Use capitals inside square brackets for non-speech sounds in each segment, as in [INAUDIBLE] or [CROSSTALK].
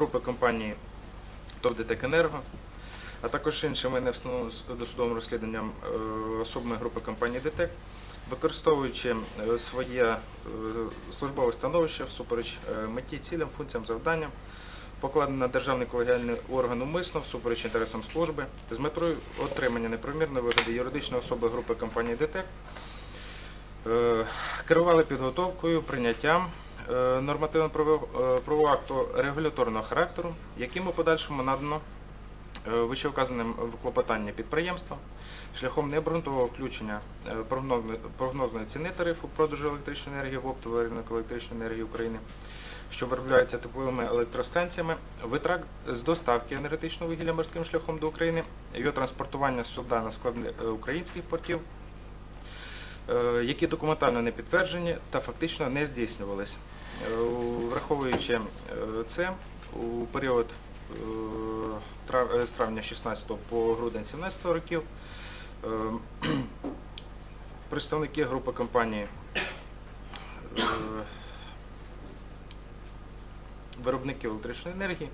групи компанії ТОВ «ДТЕК-Енерго», а також іншими досудовим розслідуванням е, особами групи компанії ДТЕК, використовуючи е, своє е, службове становище всупереч меті, цілям, функціям, завданням, покладено на державний колегіальний орган умисно всупереч інтересам служби з метою отримання неправомірної вигоди юридичної особи групи компанії ДТЕК, керували підготовкою, прийняттям нормативно-правового акту регуляторного характеру, яким у подальшому надано е, вищевказаним в підприємства шляхом необґрунтового включення е, прогнозної- ціни тарифу продажу електричної енергії в оптовий ринок електричної енергії України, що виробляється тепловими електростанціями, витрат з доставки енергетичного вугілля морським шляхом до України, його транспортування з суда на склади е, українських портів, е, які документально не підтверджені та фактично не здійснювалися. Е, Враховуючи е, це, у період е, е, з травня 16 по грудень 17 років е, [CLEARS THROAT] представники групи компанії е, виробників електричної енергії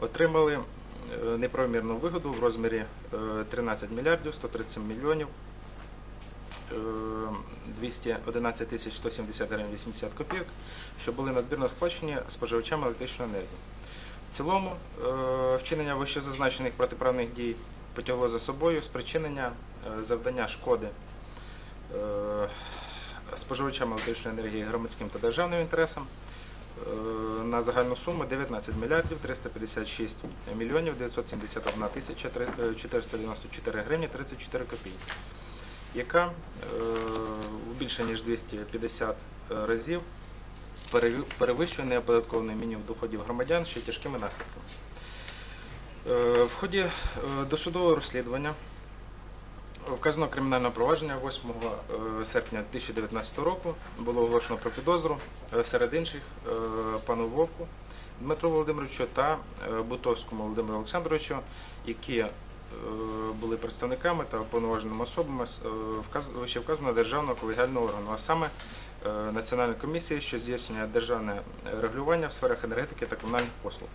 отримали е, неправомірну вигоду в розмірі е, 13 мільярдів 137 мільйонів е, 211 тисяч 170 гривень 80 копійок, що були надмірно сплачені споживачами електричної енергії. В цілому е, вчинення вищезазначених протиправних дій потягло за собою спричинення е, завдання шкоди е, споживачам електричної енергії громадським та державним інтересам на загальну суму 19 мільярдів 356 мільйонів 971 тисяча е, 494 гривні 34 копійки, яка е, в більше ніж 250 разів перевищує неоподаткований мінімум доходів громадян ще тяжкими наслідками. Е, В ході е, досудового розслідування вказано кримінальне провадження 8 е, серпня 2019 року було оголошено про підозру е, серед інших е, пану Вовку Дмитру Володимировичу та е, Бутовському Володимиру Олександровичу, які е, були представниками та уповноваженими особами е, вище вказаного державного колегіального органу, а саме е, Національної комісії, що здійснює державне регулювання в сферах енергетики та комунальних послуг.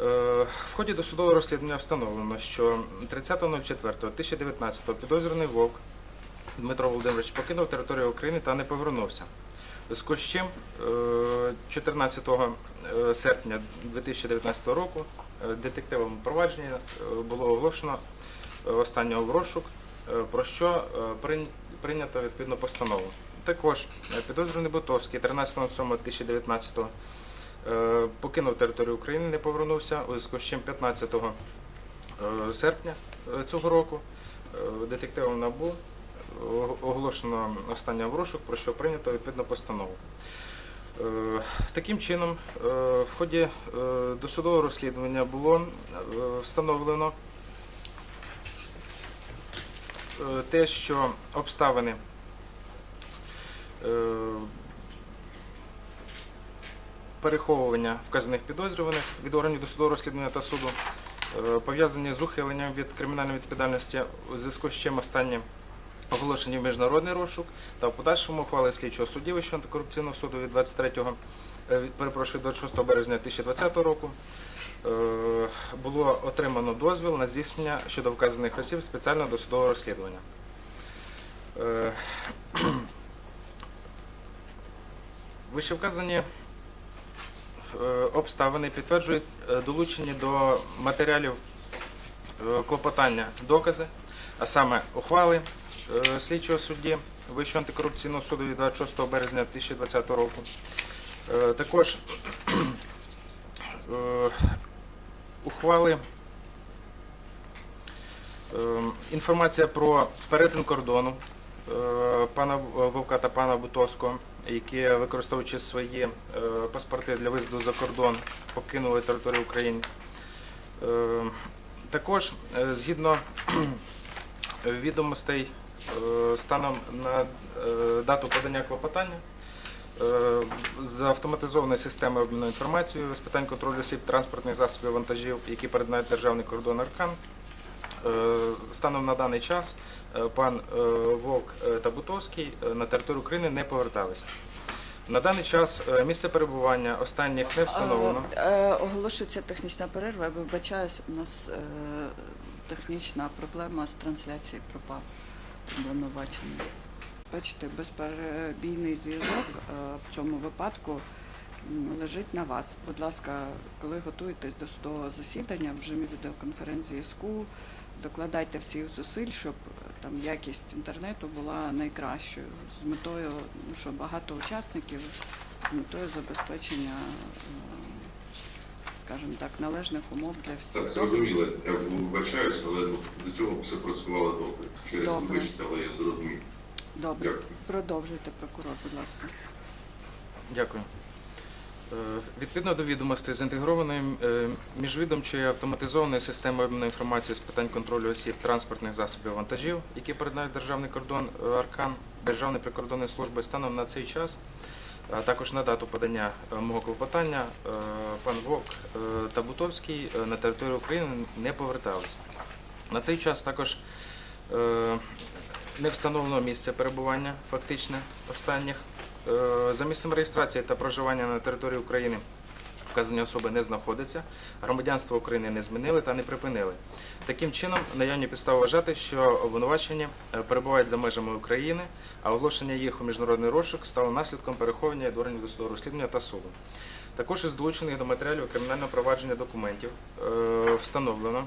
Е, В ході досудового розслідування встановлено, що 30.04.2019 підозрюваний Вовк Дмитро Володимирович покинув територію України та не повернувся. З чим е, 14 е, серпня 2019 року е, детективом провадження е, було оголошено е, останнього в розшук, е, про що е, прийнято відповідну постанову. Також е, підозрюваний Бутовський 13.07.2019 е, покинув територію України, не повернувся, у зв'язку з чим 15 е, серпня е, цього року е, детективом НАБУ о- оголошено останнє в розшук, про що прийнято відповідну постанову. Е, Таким чином, е, в ході е, досудового розслідування було встановлено те, що обставини переховування вказаних підозрюваних від органів досудового розслідування та суду пов'язані з ухиленням від кримінальної відповідальності у зв'язку з чим останні оголошені в міжнародний розшук та в подальшому ухвали слідчого судді Вищого антикорупційного суду від 23 е, перепрошую, 26 березня 2020 року е, було отримано дозвіл на здійснення щодо вказаних осіб спеціального досудового розслідування. Е, [CLEARS THROAT] Вищевказані обставини підтверджують долучені до матеріалів клопотання докази, а саме ухвали слідчого судді Вищого антикорупційного суду від 26 березня 2020 року. Е, Також е, ухвали е, інформація про перетин кордону е, пана Вовка та пана Бутовського, які, використовуючи свої е, паспорти для виїзду за кордон, покинули територію України. Е, Також е, згідно відомостей е, станом на е, дату подання клопотання е, з автоматизованої системи обміну інформацією з питань контролю осіб транспортних засобів вантажів, які перетинають державний кордон Аркан. Е, Станом на даний час е, пан е, Вовк е, та Бутовський е, на територію України не поверталися. На даний час е, місце перебування останніх не встановлено. Е, е, Оголошується технічна перерва. Я вибачаюсь, у нас е, технічна проблема з трансляцією пропав обвинувачений. Бачите, безперебійний зв'язок е, в цьому випадку лежить на вас. Будь ласка, коли готуєтесь до того засідання в режимі відеоконференц-зв'язку, докладайте всіх зусиль, щоб е, там якість інтернету була найкращою з метою, ну, що багато учасників з метою забезпечення, е, скажімо так, належних умов для всіх. Так, зрозуміло. Я вибачаюсь, але ну, до цього все працювало добре. Через Добре. вибачте, але я зрозумів. Добре, Дякую. продовжуйте, прокурор, будь ласка. Дякую. Е, Відповідно до відомостей з інтегрованої е, міжвідомчої автоматизованої системи обміну інформації з питань контролю осіб транспортних засобів вантажів, які передають державний кордон е, Аркан Державної прикордонної служби станом на цей час, також на дату подання е, мого клопотання, е, пан Вовк е, та Бутовський на територію України не повертались. На цей час також не встановлено місце перебування фактичне останніх. За місцем реєстрації та проживання на території України вказані особи не знаходяться, громадянство України не змінили та не припинили. Таким чином, наявні підстави вважати, що обвинувачені е, перебувають за межами України, а оголошення їх у міжнародний розшук стало наслідком переховування до органів розслідування та суду. Також із долучених до матеріалів кримінального провадження документів е, встановлено,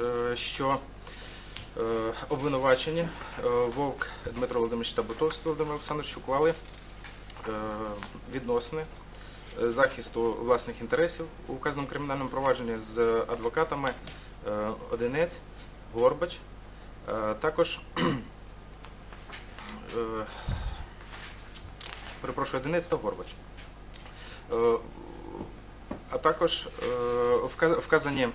е, що обвинувачені Вовк Дмитро Володимирович та Бутовський Володимир Олександрович уклали відносини захисту власних інтересів у вказаному кримінальному провадженні з адвокатами е, Одинець, Горбач, е, також [CLEARS THROAT] е, перепрошую, Одинець та Горбач. Е, А також е, вказані е,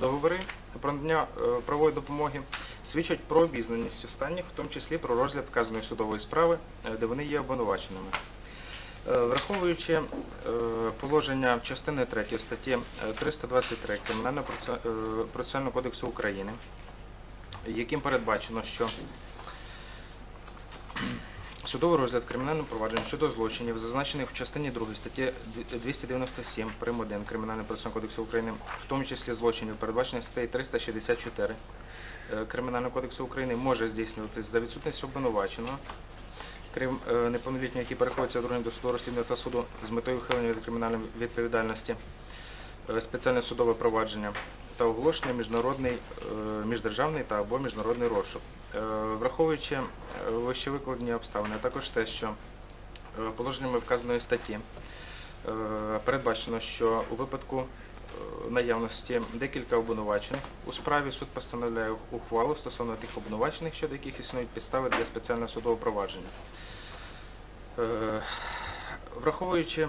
договори про надання е, правової допомоги свідчать про обізнаність останніх, в тому числі про розгляд вказаної судової справи, е, де вони є обвинуваченими. Е, Враховуючи е, положення частини 3 статті е, 323 Кримінального е, процесуального кодексу України, яким передбачено, що Судовий розгляд кримінального провадження щодо злочинів, зазначених в частині 2 статті 297 прим. 1 Кримінального процесуального кодексу України, в тому числі злочинів, передбачених статтею 364 е, Кримінального кодексу України, може здійснюватись за відсутністю обвинуваченого, крім е, неповнолітнього, який переходиться до досудового розслідування та суду з метою ухилення від кримінальної відповідальності, е, спеціальне судове провадження та оголошення міжнародний, е, міждержавний та або міжнародний розшук. Враховуючи вище викладені обставини, а також те, що положеннями вказаної статті передбачено, що у випадку наявності декілька обвинувачених у справі суд постановляє ухвалу стосовно тих обвинувачених, щодо яких існують підстави для спеціального судового провадження. Е, Враховуючи е,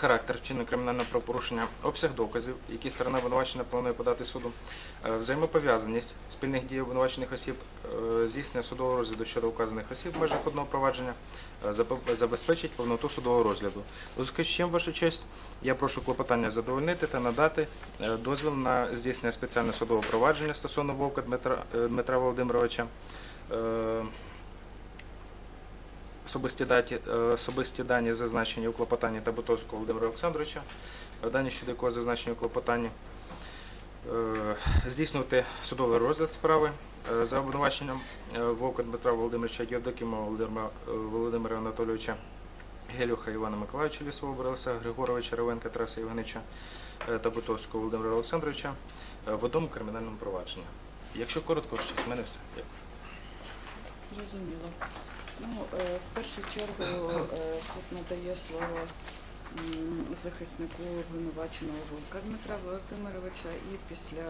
характер вчинення кримінального правопорушення, обсяг доказів, які сторона обвинувачення планує подати суду, е, взаємопов'язаність спільних дій обвинувачених осіб, е, здійснення судового розгляду щодо указаних осіб в межах одного провадження е, забезпечить повноту судового розгляду. У з чим, ваша честь, я прошу клопотання задовольнити та надати дозвіл на здійснення спеціального судового провадження стосовно Вовка Дмитра, Дмитра Володимировича. Особисті, даті, е, особисті дані зазначені у клопотанні Табутовського Володимира Олександровича, е, дані щодо якого зазначені у клопотанні, Е, здійснювати судовий розгляд справи за обвинуваченням Вовка Дмитра Володимировича Євдокімова Володимира, Володимира Анатолійовича, Гелюха Івана Миколаївича Лісового Григоровича Ревенка Тараса Євгенича та Бутовського Володимира Олександровича в одному кримінальному провадженні. Якщо коротко, з мене все. Дякую. Зрозуміло. Ну, е, в першу чергу е, суд надає слово захиснику обвинуваченого Вовка Дмитра Володимировича і після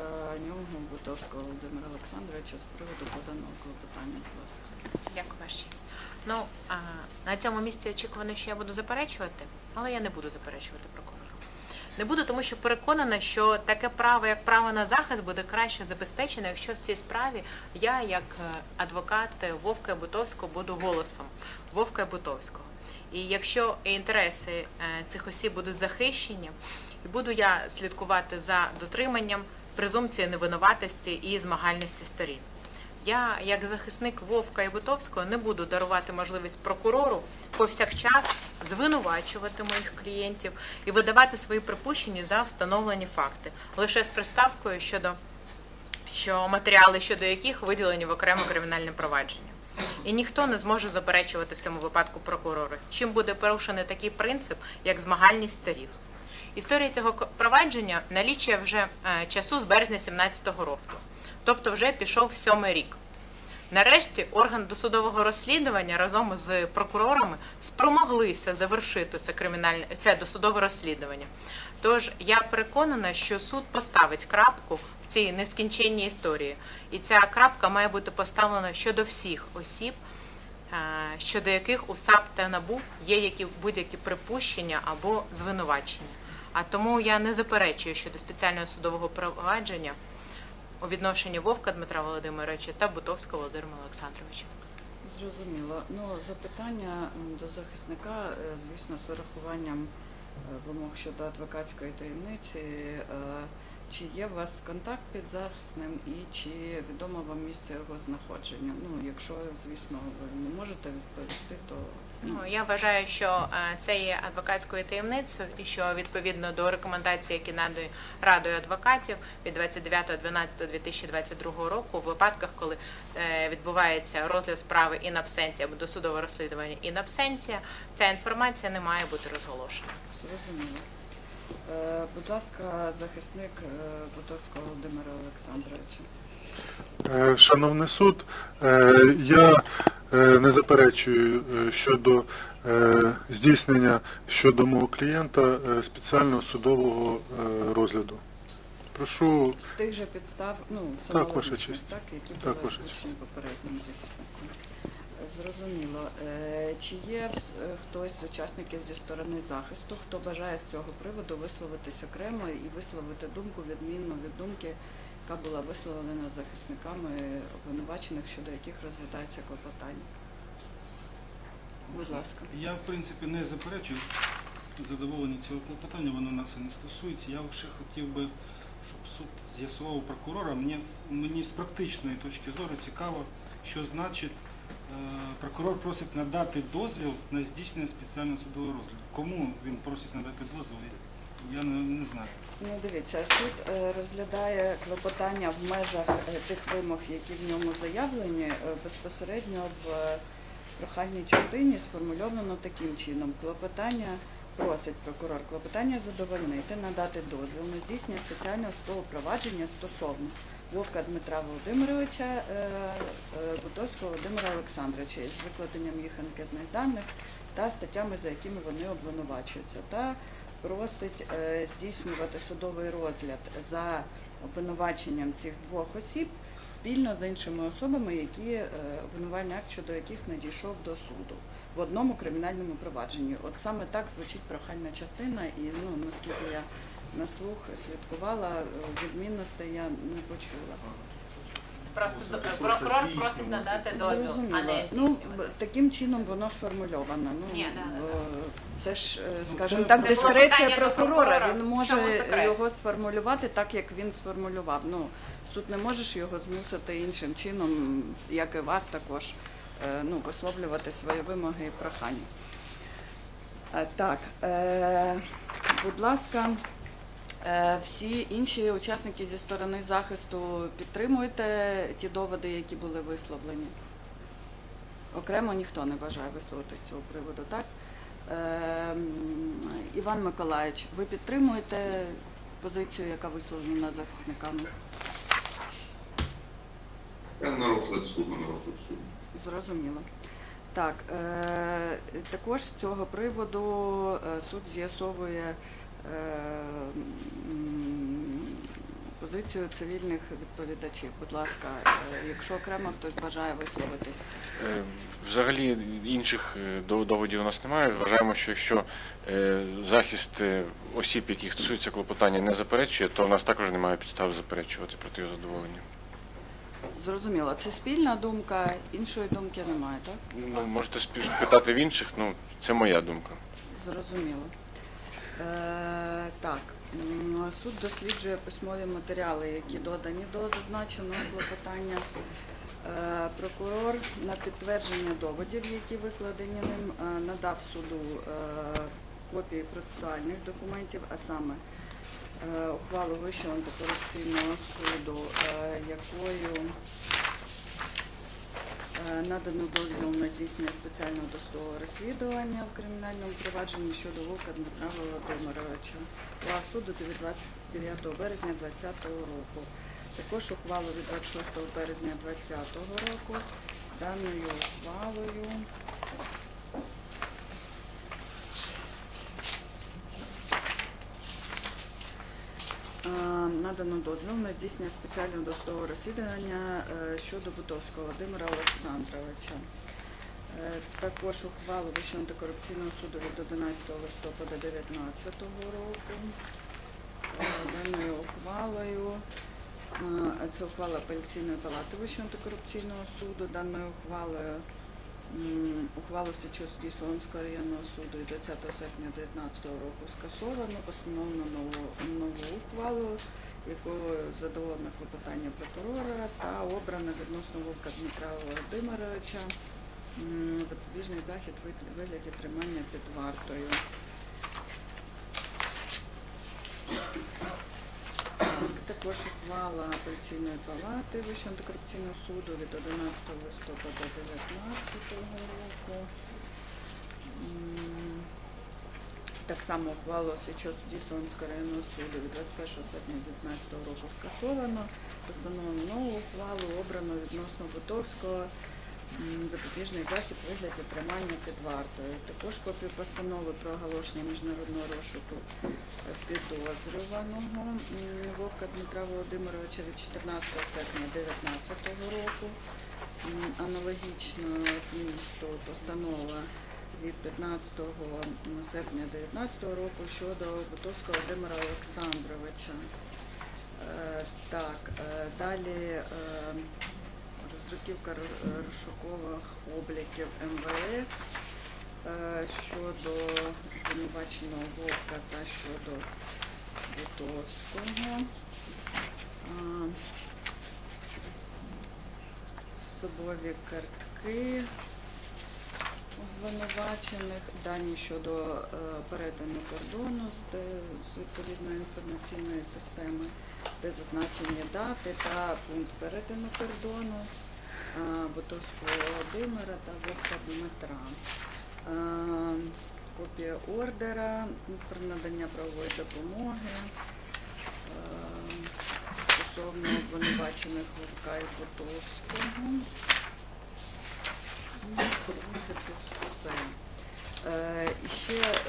нього Бутовського Володимира Олександровича з приводу поданого клопотання, будь ласка. Дякую, ваша. Ну, а, на цьому місці очікувано, що я буду заперечувати, але я не буду заперечувати прокурору. Не буду, тому що переконана, що таке право, як право на захист, буде краще забезпечено, якщо в цій справі я, як е, адвокат Вовка Бутовського, буду голосом Вовка Бутовського. І якщо інтереси е, цих осіб будуть захищені, буду я слідкувати за дотриманням презумпції невинуватості і змагальності сторін. Я, як захисник Вовка і Бутовського, не буду дарувати можливість прокурору повсякчас звинувачувати моїх клієнтів і видавати свої припущення за встановлені факти, лише з приставкою щодо що матеріали щодо яких виділені в окреме кримінальне провадження. І ніхто не зможе заперечувати в цьому випадку прокурора, чим буде порушений такий принцип, як змагальність сторів. Історія цього провадження налічує вже е, часу з березня 17-го року, тобто вже пішов сьомий рік. Нарешті орган досудового розслідування разом з прокурорами спромоглися завершити це кримінальне це досудове розслідування. Тож я переконана, що суд поставить крапку в цій нескінченній історії, і ця крапка має бути поставлена щодо всіх осіб, е, щодо яких у САП та НАБУ є які будь-які припущення або звинувачення. А тому я не заперечую щодо спеціального судового провадження у відношенні Вовка Дмитра Володимировича та Бутовського Володимира Олександровича. Зрозуміло. Ну, запитання до захисника, е, звісно, з урахуванням е, вимог щодо адвокатської таємниці. Е, Чи є у вас контакт під захисним і чи відомо вам місце його знаходження? Ну, якщо, звісно, ви не можете відповісти, то я вважаю, що е, це є адвокатською таємницею і що відповідно до рекомендацій, які надає Радою адвокатів від 29.12.2022 року у випадках, коли е, відбувається розгляд справи in absentia або досудове розслідування in absentia, ця інформація не має бути розголошена. зрозуміло. Е, Будь ласка, захисник Бутовського Володимира Олександровича. Е, Шановний суд, е, я е, не заперечую щодо здійснення щодо мого клієнта спеціального судового розгляду. Прошу, З тих же підстав, ну, ваша аналогічних, честь. так, які Так, були ваша честь. попереднім захисником. Зрозуміло. Чи є хтось з учасників зі сторони захисту, хто бажає з цього приводу висловитись окремо і висловити думку відмінну від думки, яка була висловлена захисниками обвинувачених, щодо яких розглядається клопотання? Будь ласка. Я, в принципі, не заперечую задоволення цього клопотання, воно нас і не стосується. Я ще хотів би, щоб суд з'ясував прокурора. Мені, мені з практичної точки зору цікаво, що значить е, прокурор просить надати дозвіл на здійснення спеціального судового розгляду. Кому він просить надати дозвіл, я не, не знаю. Ну, дивіться, суд е, розглядає клопотання в межах е, тих вимог, які в ньому заявлені, е, безпосередньо в прохальній частині сформульовано таким чином. Клопотання просить прокурор клопотання задовольнити, надати дозвіл на здійснення спеціального судового провадження стосовно Вовка Дмитра Володимировича, Бутовського Володимира Олександровича із викладенням їх анкетних даних та статтями, за якими вони обвинувачуються, та просить е, здійснювати судовий розгляд за обвинуваченням цих двох осіб спільно з іншими особами, які е, обвинувальний акт щодо яких надійшов до суду в одному кримінальному провадженні. От саме так звучить прохальна частина, і ну наскільки я на слух слідкувала, е, відмінностей я не почула. Просто до- прокурор просить надати дозвіл, а Зрозуміло. не Ну, б- здійснювати. таким чином воно сформульовано. Ну, Ні, да, да, е, це ж, е, Ну, скажімо це- так, Це дискреція до прокурора. прокурора. Він В може чому секрет? його сформулювати так, як він сформулював. Ну, суд не може ж його змусити іншим чином, як і вас також, е, ну, висловлювати свої вимоги і прохання. Е, Так, е, будь ласка, всі інші учасники зі сторони захисту підтримуєте ті доводи, які були висловлені? Окремо ніхто не бажає висловити з цього приводу, так? Е, Іван Миколаївич, ви підтримуєте позицію, яка висловлена захисниками? Я на розгляд суду, на розгляд суду. Зрозуміло. Так, е, також з цього приводу е, суд з'ясовує е, позицію цивільних відповідачів. Будь ласка, е, якщо окремо хтось бажає висловитись. Е, Взагалі інших е, доводів у нас немає. Вважаємо, що якщо е, захист е, осіб, яких стосується клопотання, не заперечує, то у нас також немає підстав заперечувати проти його задоволення. Зрозуміло, це спільна думка, іншої думки немає, так? Ну, можете спитати в інших, ну це моя думка. Зрозуміло. Е, так, суд досліджує письмові матеріали, які додані до зазначеного клопотання. Е, Прокурор на підтвердження доводів, які викладені ним, е, надав суду копії процесуальних документів, а саме ухвалу Вищого антикорупційного суду, якою надано дозвіл на здійснення спеціального досудового розслідування в кримінальному провадженні щодо Вовка Дмитра Володимировича. Ухвала суду від 29 березня 2020 року. Також ухвалу від 26 березня 2020 року. Даною ухвалою надано дозвіл на здійснення спеціального досудового розслідування е, щодо Бутовського Володимира Олександровича. Е, Також ухвалу Вищого антикорупційного суду від 11 листопада 2019 року. Е, ухвалою е, це ухвала апеляційної палати Вищого антикорупційного суду. Даною ухвалою ухвалу судді Соломського районного суду від 20 серпня 2019 року скасовано, постановлено нову, нову ухвалу, якою задоволено клопотання прокурора та обрано відносно Вовка Дмитра Володимировича запобіжний захід вигляді тримання під вартою. Також ухвала апеляційної палати Вищого антикорупційного суду від 11 листопада 2019 року. Так само ухвалу слідчого судді Соломського районного суду від 21 серпня 2019 року скасовано. Постановлено нову ухвалу обрано відносно Бутовського запобіжний захід вигляді тримання під вартою. Також копію постанови про оголошення міжнародного розшуку е, підозрюваного Вовка Дмитра Володимировича від 14 серпня 2019 року. Аналогічно змісту постанова від 15 серпня 2019 року щодо Бутовського Володимира Олександровича. Е, Так, е, далі е, ро- розшукових обліків МВС е, щодо обвинуваченого Вовка та щодо Бутовського. Особові картки обвинувачених, дані щодо е, перетину кордону з, відповідної інформаційної системи, де зазначені дати та пункт перетину кордону е, Бутовського Володимира та Вовка Дмитра. Копія ордера про надання правової допомоги стосовно обвинувачених Вовка і Бутовського. Ну, в все. Е, і ще е,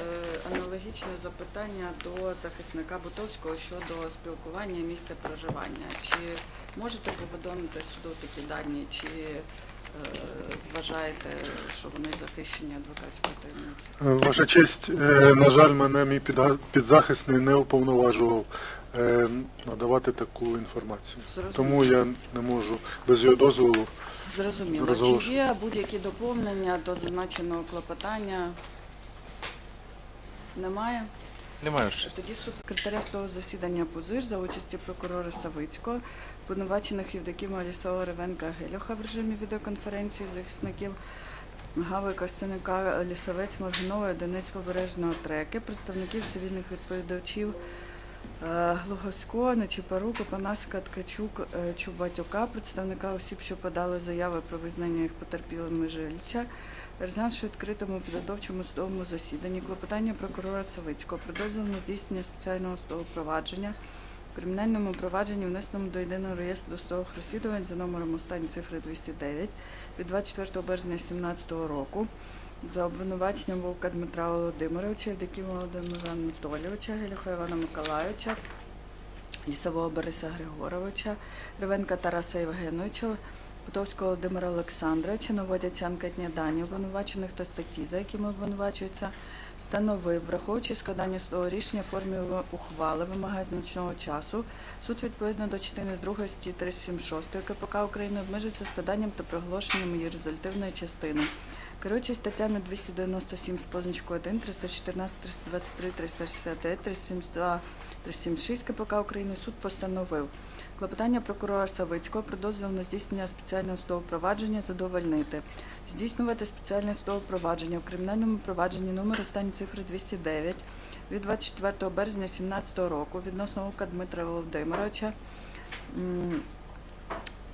аналогічне запитання до захисника Бутовського щодо спілкування місця проживання. Чи можете повідомити суду такі дані, чи е, вважаєте, що вони захищені адвокатською таємницею? Ваша честь, на жаль, мене мій підзахисний не уповноважував надавати таку інформацію. Тому я не можу без його дозволу. Зрозуміло. Розголошую. Чи є будь-які доповнення до зазначеного клопотання? Немає? Немає ще. Тоді суд секретаря судового засідання Пузир за участі прокурора Савицького, обвинувачених Євдокима Лісова Ревенка Гелюха в режимі відеоконференції захисників Гави Костяника Лісовець Моргунова Донець Побережного треки, представників цивільних відповідачів е, Глухосько, Нечипоруку, Панаска, Ткачук, е, Чубатюка, представника осіб, що подали заяви про визнання їх потерпілими Жиліча, Розглянувши відкритому підготовчому судовому засіданні клопотання прокурора Савицького про дозвіл на здійснення спеціального судового провадження в кримінальному провадженні, внесеному до єдиного реєстру досудових розслідувань за номером останні цифри 209 від 24 березня 2017 року за обвинуваченням Вовка Дмитра Володимировича, Євдокима Володимира Анатолійовича, Гелюха Івана Миколайовича, Лісового Бориса Григоровича, Ревенка Тараса Євгеновича, Бутовського Володимира Олександровича наводяться анкетні дані обвинувачених та статті, за якими обвинувачуються, встановив, враховуючи складання судового рішення в формі ухвали, вимагає значного часу. Суд відповідно до частини 2 статті 376 КПК України обмежується складанням та проголошенням її результативної частини. Керуючись статтями 297 з позначкою 1, 314, 323, 369, 372, 376 КПК України суд постановив клопотання прокурора Савицького про дозвіл на здійснення спеціального судового задовольнити. Здійснювати спеціальне судове провадження в кримінальному провадженні номер останні цифри 209 від 24 березня 2017 року відносно Ока Дмитра Володимировича.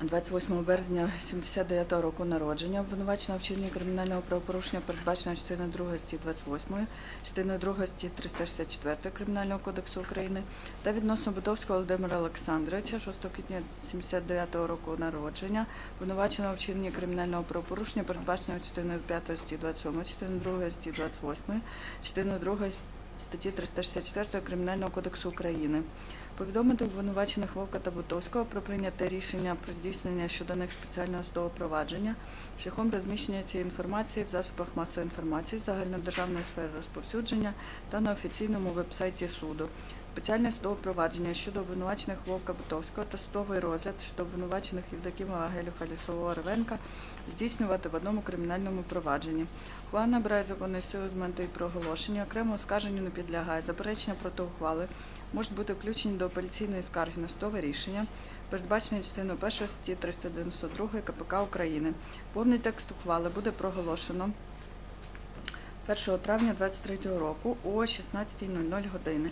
М, 28 березня 79 року народження, обвинувачена в вчиненні кримінального правопорушення, передбаченого частиною 2 статті 28, частиною 2 статті 364 Кримінального кодексу України та відносно Будовського Володимира Олександровича, 6 квітня 79 року народження, обвинуваченого в вчиненні кримінального правопорушення, передбаченого частиною 5 статті 27, частиною 2 статті 28, частиною 2 статті 364 Кримінального кодексу України. Повідомити обвинувачених Вовка та Бутовського про прийняте рішення про здійснення щодо них спеціального судового провадження шляхом розміщення цієї інформації в засобах масової інформації загальнодержавної сфери розповсюдження та на офіційному вебсайті суду. Спеціальне судове провадження щодо обвинувачених Вовка Бутовського та судовий розгляд щодо обвинувачених Євдокімова Гелюха Лісового Ревенка здійснювати в одному кримінальному провадженні. Законної сили з моменту її проголошення, окремо оскарженню не підлягає. Заперечення проти ухвали можуть бути включені до апеляційної скарги на судове рішення, передбачене частиною 1 статті 392 КПК України. Повний текст ухвали буде проголошено 1 травня 2023 року о 16.00 години.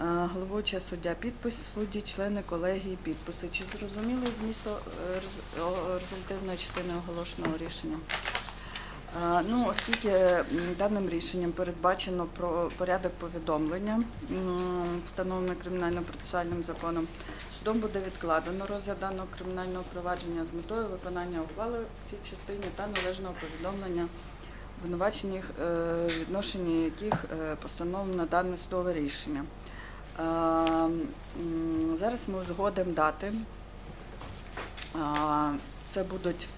Е, Головуюча суддя підпис, судді, члени колегії підписи. Чи зрозуміли змісту е, результативної частини оголошеного рішення? Ну, оскільки даним рішенням передбачено про порядок повідомлення, м, встановлений кримінально-процесуальним законом, судом буде відкладено розгляд даного кримінального провадження з метою виконання ухвали в цій частині та належного повідомлення обвинувачених, е, відношенні яких е, постановлено дане судове рішення. Зараз ми узгодимо дати. Це будуть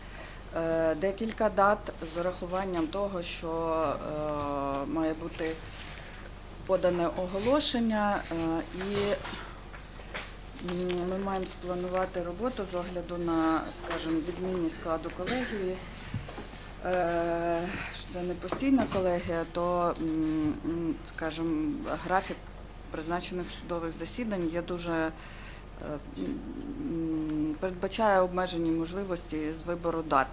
декілька дат з урахуванням того, що е, має бути подане оголошення е, і ми маємо спланувати роботу з огляду на, скажімо, відмінність складу колегії. Е, що Це не постійна колегія, то, скажімо, графік призначених судових засідань є дуже е, передбачає обмежені можливості з вибору дат.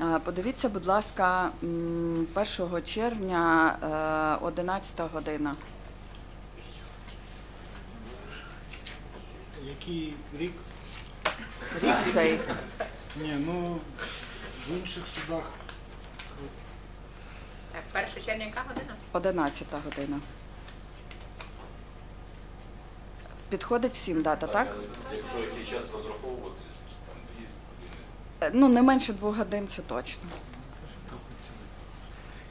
Е, Подивіться, будь ласка, 1 червня, е, 11 година. Який рік? Рік цей. Ні, ну в інших судах 1 червня яка година? 11 година. Підходить всім дата, так? Якщо який час розраховувати, там дві години. Е, Ну, не менше двох годин, це точно.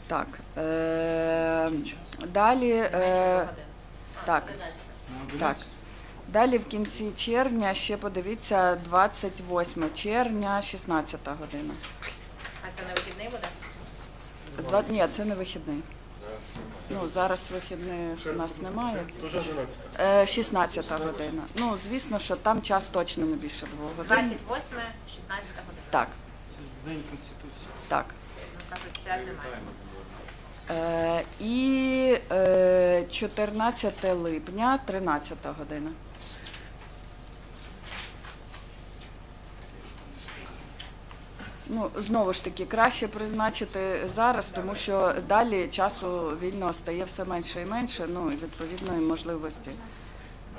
Так. Е, далі. Е, так. Так. Далі в кінці червня ще подивіться 28 червня, 16 година. А це на вихідний буде? Два, ні, це не вихідний. Ну, зараз вихідних у нас немає. Е, 16 година. Ну, звісно, що там час точно не більше двох годин. 28, 16 година. Так, День Конституції. так. Ну, кажуть, свят немає. Е, і е, 14 липня, 13 година. Ну, знову ж таки, краще призначити зараз, тому що далі часу вільного стає все менше і менше, ну і відповідно і можливості е,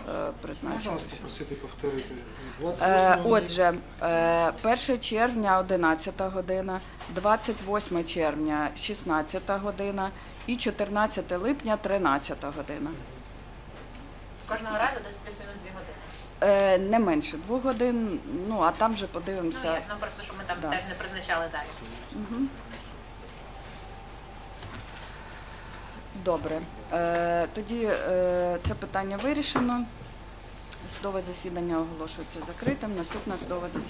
Можна призначити. вас попросити повторити? Е, 28 Отже, е, 1 червня 11 година, 28 червня 16 година і 14 липня 13 година. Кожного разу десь плюс-мінус 2 години. Е, Не менше двох годин, ну а там вже подивимося. Ну, ясно, просто, щоб ми там Да. теж не призначали далі. Добре. Е, Тоді е, це питання вирішено. Судове засідання оголошується закритим. Наступне судове засідання.